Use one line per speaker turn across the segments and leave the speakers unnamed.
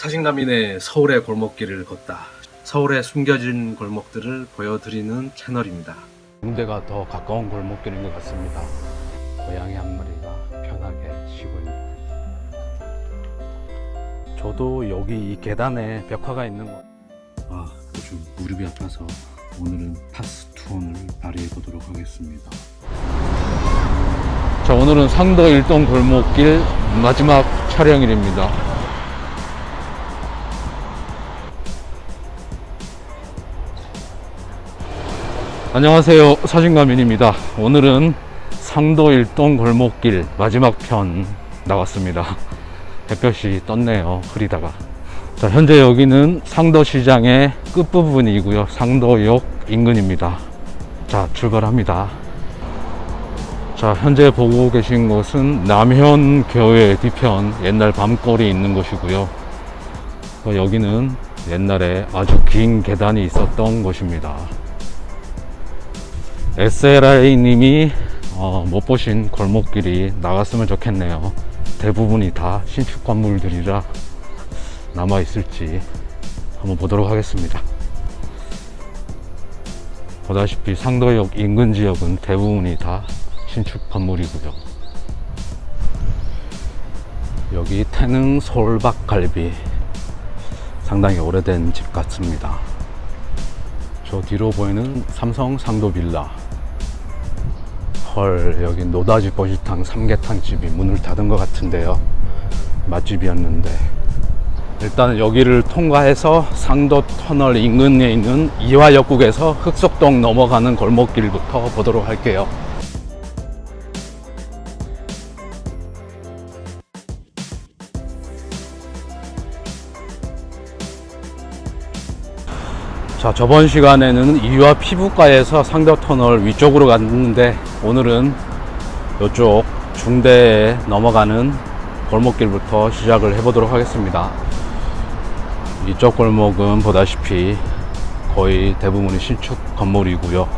사신감인의 서울의 골목길을 걷다. 서울의 숨겨진 골목들을 보여드리는 채널입니다.
군대가 더 가까운 골목길인 것 같습니다. 고양이 한 마리가 편하게 쉬고 있는. 저도 여기 이 계단에 벽화가 있는 거.
아, 요즘 무릎이 아파서 오늘은 파스투원을 발휘해 보도록 하겠습니다.
자, 오늘은 상도 일동 골목길 마지막 촬영일입니다. 안녕하세요. 사진가민입니다. 오늘은 상도 일동 골목길 마지막 편 나왔습니다. 햇볕이 떴네요. 흐리다가. 자, 현재 여기는 상도시장의 끝부분이고요. 상도역 인근입니다. 자, 출발합니다. 자, 현재 보고 계신 곳은 남현교회 뒤편 옛날 밤거리 있는 곳이고요. 어, 여기는 옛날에 아주 긴 계단이 있었던 곳입니다. SLI님이 어, 못 보신 골목길이 나갔으면 좋겠네요. 대부분이 다 신축 건물들이라 남아 있을지 한번 보도록 하겠습니다. 보다시피 상도역 인근 지역은 대부분이 다 신축 건물이고요. 여기 태능 솔박갈비 상당히 오래된 집 같습니다. 저 뒤로 보이는 삼성 상도 빌라. 헐, 여기 노다지 버시탕 삼계탕 집이 문을 닫은 것 같은데요. 맛집이었는데. 일단 여기를 통과해서 상도 터널 인근에 있는 이화역국에서 흑석동 넘어가는 골목길부터 보도록 할게요. 자, 저번 시간에는 이화 피부과에서 상도 터널 위쪽으로 갔는데 오늘은 이쪽 중대에 넘어가는 골목길부터 시작을 해보도록 하겠습니다. 이쪽 골목은 보다시피 거의 대부분이 신축 건물이고요.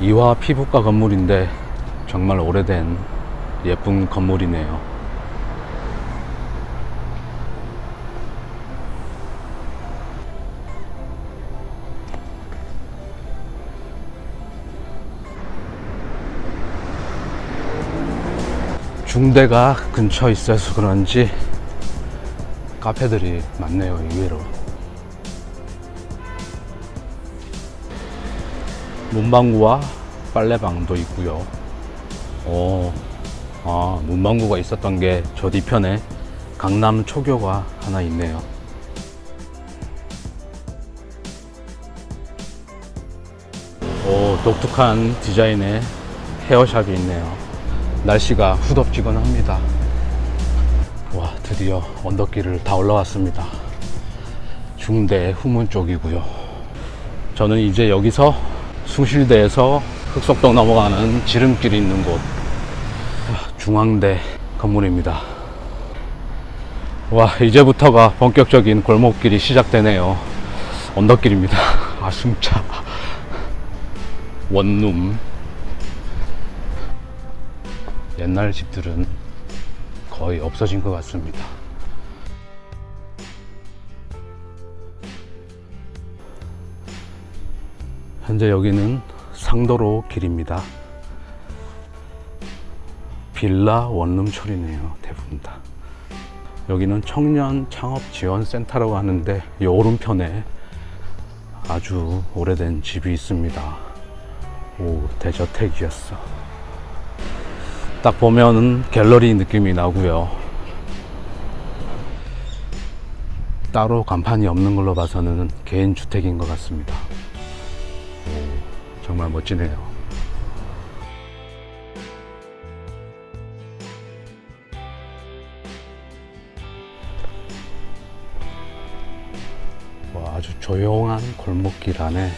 이화 피부과 건물인데 정말 오래된 예쁜 건물이네요. 중대가 근처에 있어서 그런지 카페들이 많네요, 의외로. 문방구와 빨래방도 있고요. 오, 아, 문방구가 있었던 게 저 뒤편에 강남 초교가 하나 있네요. 오, 독특한 디자인의 헤어샵이 있네요. 날씨가 후덥지근 합니다. 와, 드디어 언덕길을 다 올라왔습니다. 중대 후문 쪽이고요. 저는 이제 여기서 숭실대에서 흑석동 넘어가는 지름길이 있는 곳 와, 중앙대 건물입니다. 와, 이제부터가 본격적인 골목길이 시작되네요. 언덕길입니다. 아, 숨차. 원룸. 옛날 집들은 거의 없어진 것 같습니다. 현재 여기는 상도로 길입니다. 빌라 원룸촌이네요. 대부분 다. 여기는 청년 창업 지원 센터라고 하는데 이 오른편에 아주 오래된 집이 있습니다. 오, 대저택이었어. 딱 보면은 갤러리 느낌이 나고요. 따로 간판이 없는 걸로 봐서는 개인 주택인 것 같습니다. 오, 정말 멋지네요. 와, 아주 조용한 골목길 안에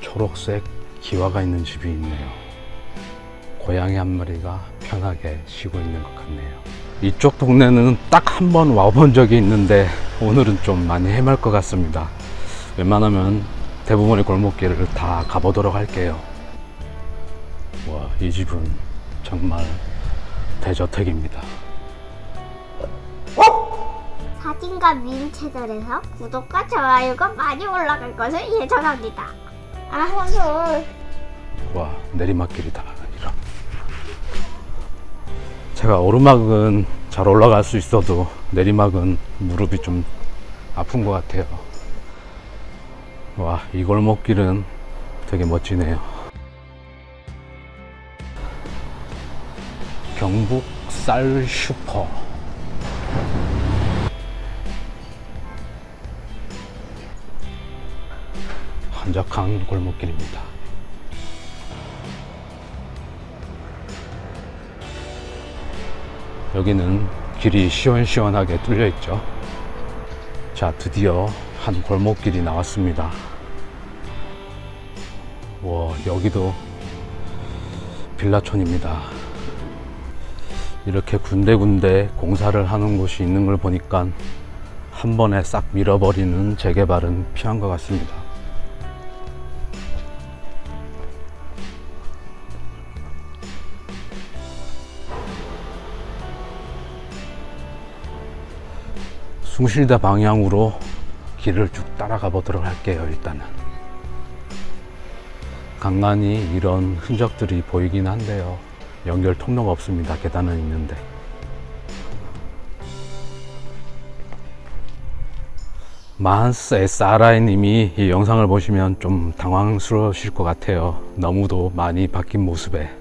초록색 기와가 있는 집이 있네요. 고양이 한 마리가 편하게 쉬고 있는 것 같네요. 이쪽 동네는 딱 한 번 와본 적이 있는데 오늘은 좀 많이 헤맬 것 같습니다. 웬만하면 대부분의 골목길을 다 가보도록 할게요. 와, 이 집은 정말 대저택입니다.
사진과 미인 채널에서 구독과 좋아요가 많이 올라갈 것을 예정합니다. 아, 오늘
와 내리막길이다 제가 오르막은 잘 올라갈 수 있어도 내리막은 무릎이 좀 아픈 것 같아요. 와 이 골목길은 되게 멋지네요. 경북 쌀 슈퍼. 한적한 골목길입니다 여기는 길이 시원시원하게 뚫려 있죠. 자, 드디어 한 골목길이 나왔습니다. 와, 여기도 빌라촌입니다. 이렇게 군데군데 공사를 하는 곳이 있는 걸 보니까 한 번에 싹 밀어버리는 재개발은 피한 것 같습니다. 숭실대 방향으로 길을 쭉 따라가 보도록 할게요, 일단은. 간간히 이런 흔적들이 보이긴 한데요. 연결 통로가 없습니다. 계단은 있는데. 만스 SRI님이 이 영상을 보시면 좀 당황스러우실 것 같아요. 너무도 많이 바뀐 모습에.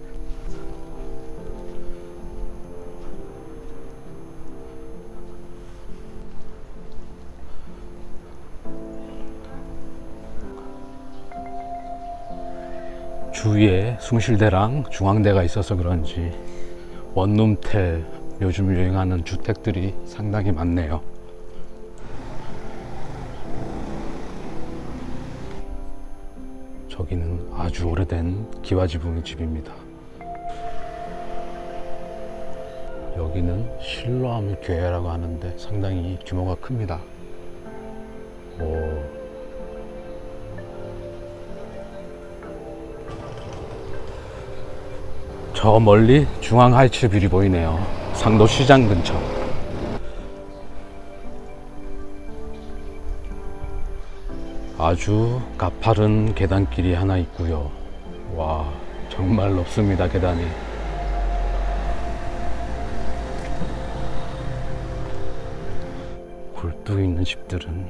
주위에 숭실대랑 중앙대가 있어서 그런지 원룸텔 요즘 유행하는 주택들이 상당히 많네요. 저기는 아주 오래된 기와지붕의 집입니다. 여기는 실로암 교회라고 하는데 상당히 규모가 큽니다. 오, 저 멀리 중앙 하이츠 빌이 보이네요. 상도 시장 근처. 아주 가파른 계단길이 하나 있고요. 와, 정말 높습니다, 계단이. 굴뚝 있는 집들은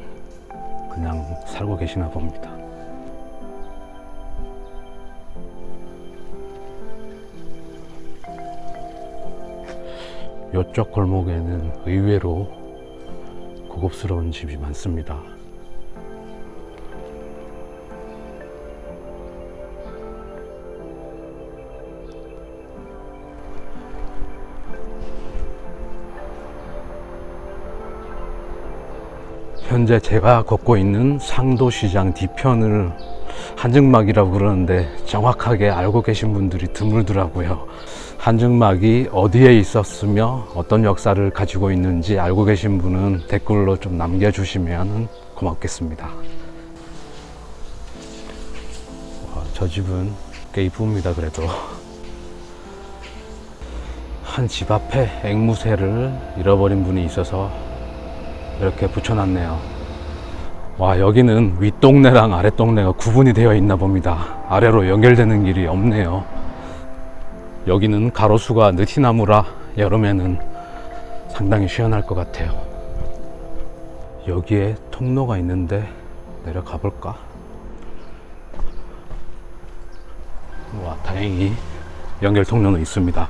그냥 살고 계시나 봅니다. 이쪽 골목에는 의외로 고급스러운 집이 많습니다. 현재 제가 걷고 있는 상도시장 뒤편을 한증막이라고 그러는데 정확하게 알고 계신 분들이 드물더라고요. 한증막이 어디에 있었으며 어떤 역사를 가지고 있는지 알고 계신 분은 댓글로 좀 남겨주시면 고맙겠습니다. 와, 저 집은 꽤 이쁩니다, 그래도. 한 집 앞에 앵무새를 잃어버린 분이 있어서 이렇게 붙여놨네요. 와, 여기는 윗동네랑 아랫동네가 구분이 되어 있나 봅니다. 아래로 연결되는 길이 없네요. 여기는 가로수가 느티나무라 여름에는 상당히 시원할 것 같아요. 여기에 통로가 있는데 내려가 볼까? 와, 다행히 연결 통로는 있습니다.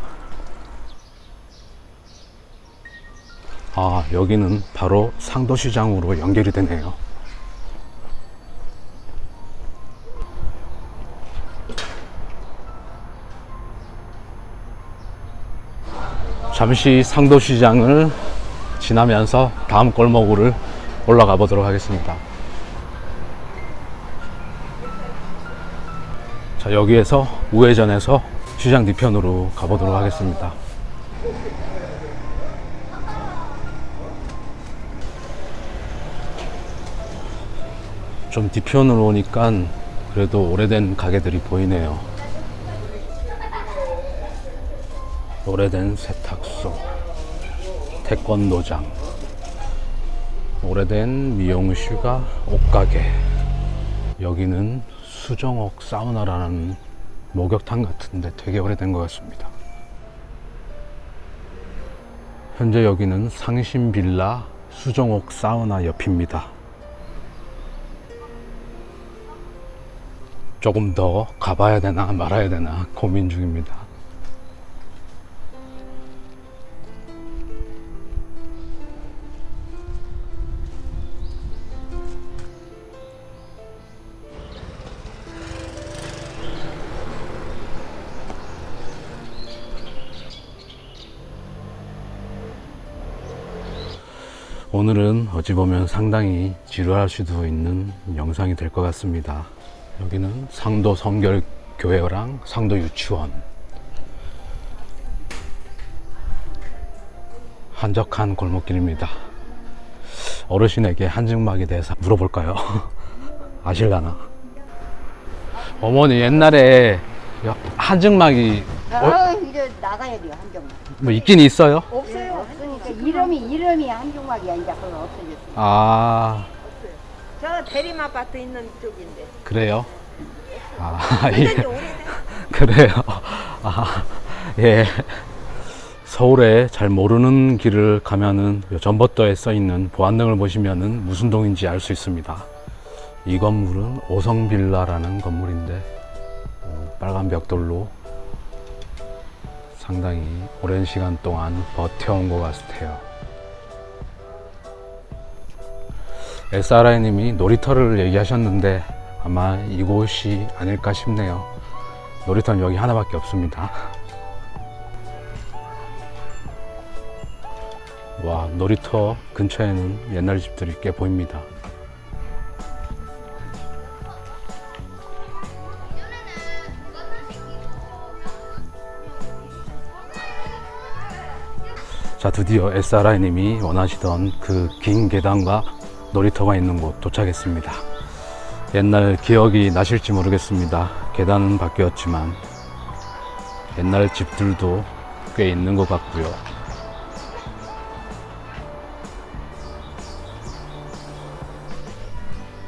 아, 여기는 바로 상도시장으로 연결이 되네요. 잠시 상도시장을 지나면서 다음 골목으로 올라가 보도록 하겠습니다. 자, 여기에서 우회전해서 시장 뒤편으로 가보도록 하겠습니다. 좀 뒤편으로 오니까 그래도 오래된 가게들이 보이네요. 오래된 세탁소, 태권도장, 오래된 미용실과 옷가게. 여기는 수정옥 사우나라는 목욕탕 같은데 되게 오래된 것 같습니다. 현재 여기는 상신 빌라 수정옥 사우나 옆입니다. 조금 더 가봐야 되나 말아야 되나 고민 중입니다. 오늘은 어찌 보면 상당히 지루할 수도 있는 영상이 될 것 같습니다. 여기는 상도 성결교회랑 상도 유치원. 한적한 골목길입니다. 어르신에게 한증막에 대해서 물어볼까요? 아실라나? 어머니 옛날에 한증막이
아, 이제 나가야 돼요 한정막.
뭐 있긴 있어요?
없어요. 없으니까 이름이 이름이 한정막이야 이제 그거 없어졌어.
아
저 대림 아파트 있는 쪽인데.
그래요? 아 예.
오래된
그래요. 아, 예. 서울에 잘 모르는 길을 가면은 요 전봇도에 써 있는 보안등을 보시면은 무슨 동인지 알 수 있습니다. 이 건물은 오성 빌라라는 건물인데 어, 빨간 벽돌로 상당히 오랜 시간 동안 버텨온 것 같아요. SRI님이 놀이터를 얘기하셨는데 아마 이곳이 아닐까 싶네요. 놀이터는 여기 하나밖에 없습니다. 와, 놀이터 근처에는 옛날 집들이 꽤 보입니다. 자, 드디어 SRI님이 원하시던 그 긴 계단과 놀이터가 있는 곳 도착했습니다. 옛날 기억이 나실지 모르겠습니다. 계단은 바뀌었지만 옛날 집들도 꽤 있는 것 같고요.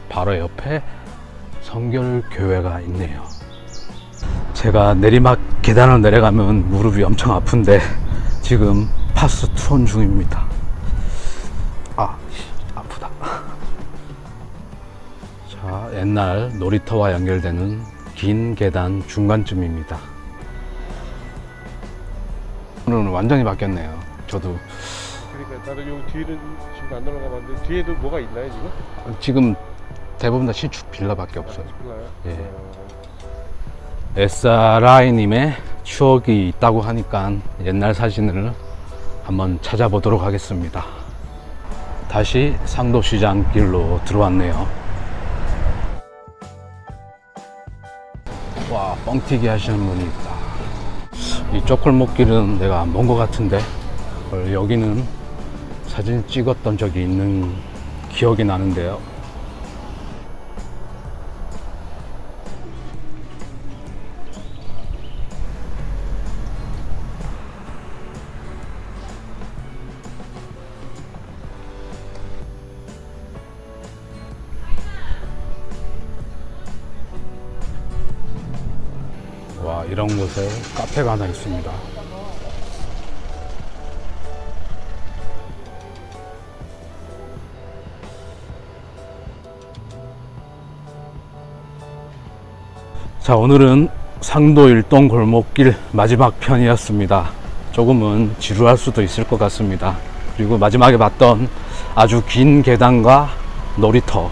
바로 옆에 성결교회가 있네요. 제가 내리막 계단을 내려가면 무릎이 엄청 아픈데 지금 파스 투혼 중입니다. 아, 씨, 아프다. 자, 옛날 놀이터와 연결되는 긴 계단 중간쯤입니다. 오늘은 완전히 바뀌었네요. 저도
그러니까 나는 요 뒤는 지금 안 올라가 봤는데 뒤에도 뭐가 있나요 지금?
지금 대부분 다 신축 빌라밖에 없어요.
몰라요.
예. SRI님의 추억이 있다고 하니까 옛날 사진을 한번 찾아보도록 하겠습니다. 다시 상도시장 길로 들어왔네요. 와, 뻥튀기 하시는 분이 있다. 이쪽 골목길은 내가 안 본 것 같은데, 어, 여기는 사진 찍었던 적이 있는 기억이 나는데요. 와 이런 곳에 카페가 하나 있습니다. 자 오늘은 상도 일동 골목길 마지막 편이었습니다. 조금은 지루할 수도 있을 것 같습니다. 그리고 마지막에 봤던 아주 긴 계단과 놀이터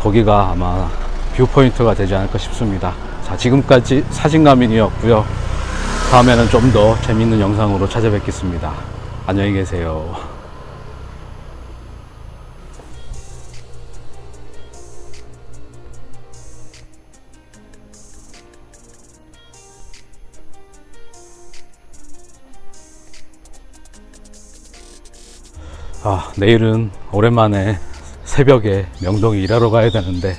거기가 아마 뷰포인트가 되지 않을까 싶습니다. 자, 지금까지 사진가민이었고요. 다음에는 좀 더 재밌는 영상으로 찾아뵙겠습니다. 안녕히 계세요. 아, 내일은 오랜만에 새벽에 명동에 일하러 가야 되는데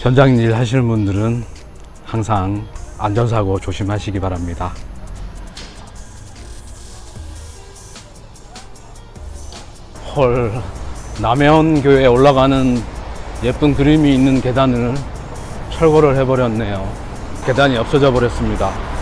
현장 일 하시는 분들은 항상 안전사고 조심하시기 바랍니다. 헐, 남해원교에 올라가는 예쁜 그림이 있는 계단을 철거를 해버렸네요. 계단이 없어져 버렸습니다.